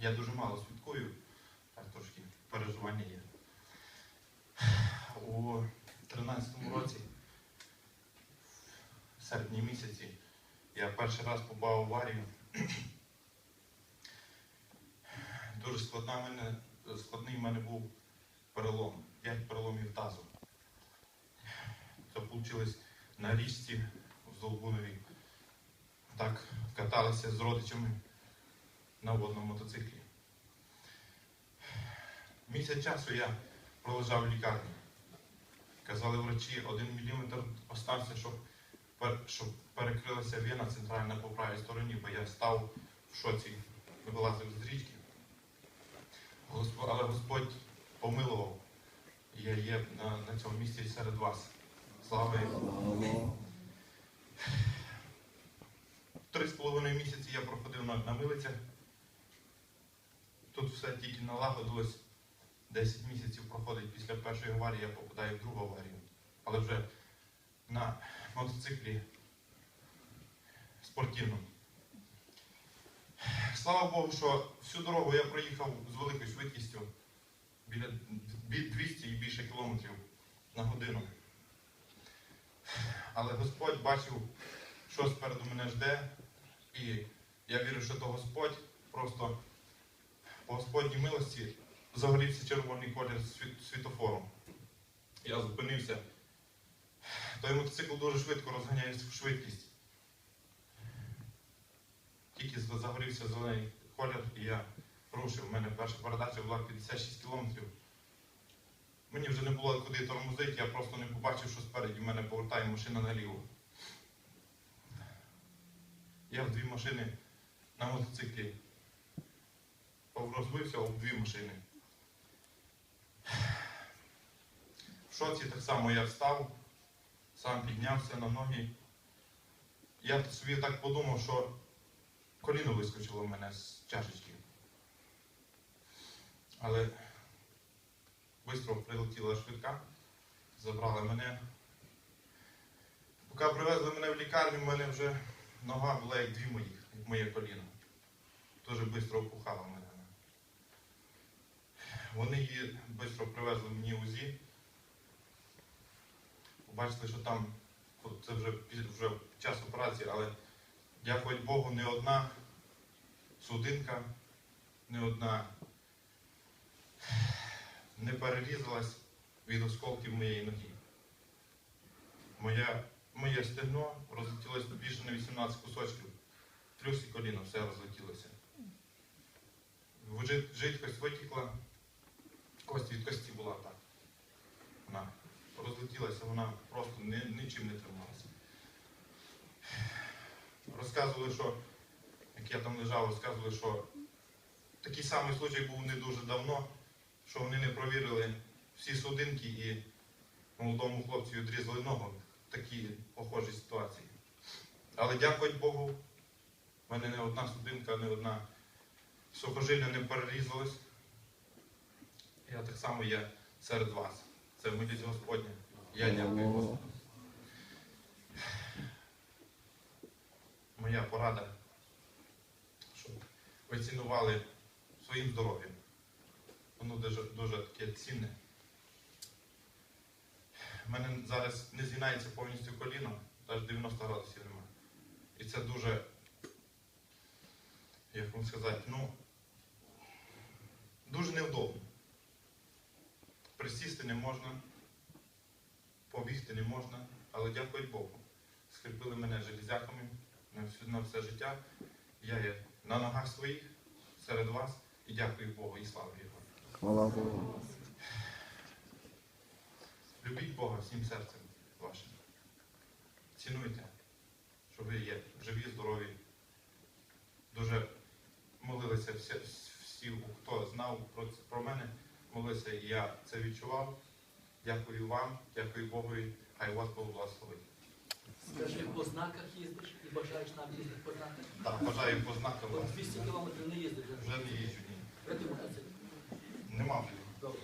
Я дуже мало свідкую, так трошки переживання є. У 13-му році, в серпні місяці, я перший раз попав аварію. Дуже складна мене, складний в мене був перелом. П'ять переломів тазу. Це вийшло на річці в Золбунові. Так каталися з родичами на водному мотоциклі. Місяць часу я пролежав в лікарні. Казали врачі, один міліметр остався, щоб, щоб перекрилася вена центральна по правій стороні, бо я став в шоці, вилазив з річки. Але Господь помилував. Я є на, на цьому місці серед вас. Слава йому. Три з половиною місяці я проходив на, на милицях. Тут все тільки налагодилось. 10 місяців проходить після першої аварії, я попадаю в другу аварію. Але вже на мотоциклі спортивному. Слава Богу, що всю дорогу я проїхав з великою швидкістю біля 200 і більше кілометрів на годину. Але Господь бачив, що спереду мене жде, і я вірю, що то Господь просто по Господній милості загорівся червоний колір світ- світофору. Я зупинився. Той мотоцикл дуже швидко розганяє швидкість. Тільки загорівся зелений колір, і я рушив. У мене перша передача була 56 кілометрів. Мені вже не було куди тормозити, я просто не побачив, що спереді в мене повертає машина наліво. Я в дві машини на мотоциклі розбився об дві машини. В шоці так само я встав, сам піднявся на ноги. Я собі так подумав, що коліно вискочило в мене з чашечки. Але швидко прилетіла швидка, забрали мене. Поки привезли мене в лікарню, в мене вже нога була як дві моїх, як моє коліно. Дуже швидко опухала мене. Вони її швидко привезли мені УЗІ. Побачили, що там це вже, вже час операції, але дякувати Богу, не одна судинка, не одна не перерізалась від осколків моєї ноги. Моє, моє стегно розлетілося більше на 18 кусочків. Плюс і коліно все розлетілося. Жидкость витікла, кость від кості була так. Вона розлетілася, вона просто ні, нічим не трималася. Розказували, що, як я там лежав, розказували, що такий самий случай був не дуже давно, що вони не провірили всі судинки і молодому хлопцю відрізали ногу в такій похожій ситуації. Але дякувати Богу, в мене не одна судинка, не одна сухожилля не перерізалась. Я так само є серед вас. Це милість Господня. Я дякую Господу. Моя порада, щоб ви цінували своїм здоров'ям. Воно дуже, дуже таке цінне. У мене зараз не згинається повністю коліно, навіть 90 градусів немає. І це дуже, як вам сказати, ну, дуже невдобно. Присісти не можна, побігти не можна, але дякувати Богу. Скріпили мене железяками на все, на все життя. Я є на ногах своїх серед вас і дякую Богу і славу Його. Хвала Богу. Любіть Бога всім серцем вашим. Цінуйте, що ви є живі, здорові. Дуже молилися всі, всі хто знав про, про мене, молилися, і я це відчував. Дякую вам, дякую Богу, хай вас Бог благословить. Скажи, по знаках їздиш і бажаєш нам їздити по знаках. Так, бажаю познати От 200 кілометрів не їздиш. Вже не їжджу ні. Нема вже. Добре.